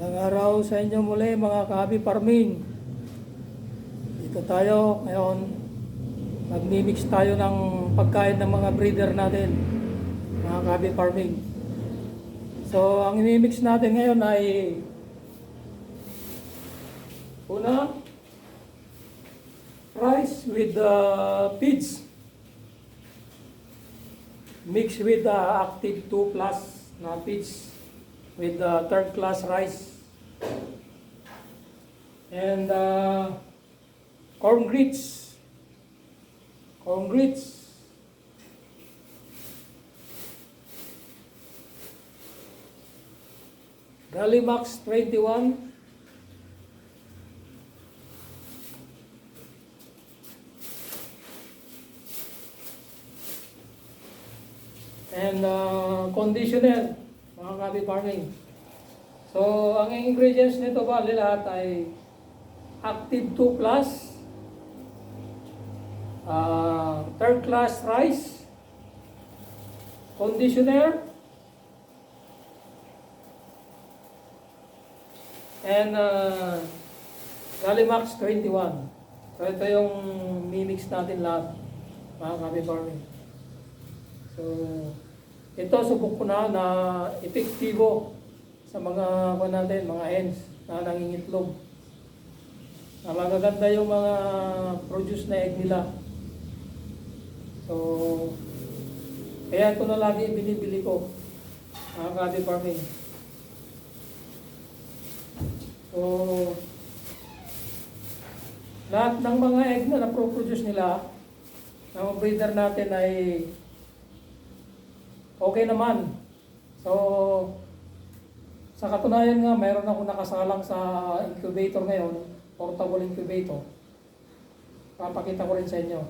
Magandang araw sa inyo muli mga kahabi farming. Dito tayo ngayon. Magmimix tayo ng pagkain ng mga breeder natin. Mga kahabi farming. So ang imimix natin ngayon ay una rice with uh, feeds mixed with the active 2 plus na feeds with the third class rice. And uh, corn grits. Corn grits. Gallimax 21 and uh, conditioner mga kabi farming So, ang ingredients nito bali lahat ay Active 2 Plus, uh, third class rice, conditioner, and uh, Galimax 21. So, ito yung mimix natin lahat, mga kabi farming. So, ito subok ko na na epektibo sa mga kuwan natin, mga hens na nangingitlog. Na magaganda yung mga produce na egg nila. So, kaya ito na lagi binibili ko. Mga kadi farming. So, lahat ng mga egg na na-produce nila, ng breeder natin ay okay naman. So, sa katunayan nga, mayroon ako nakasalang sa incubator ngayon, portable incubator. Papakita ko rin sa inyo.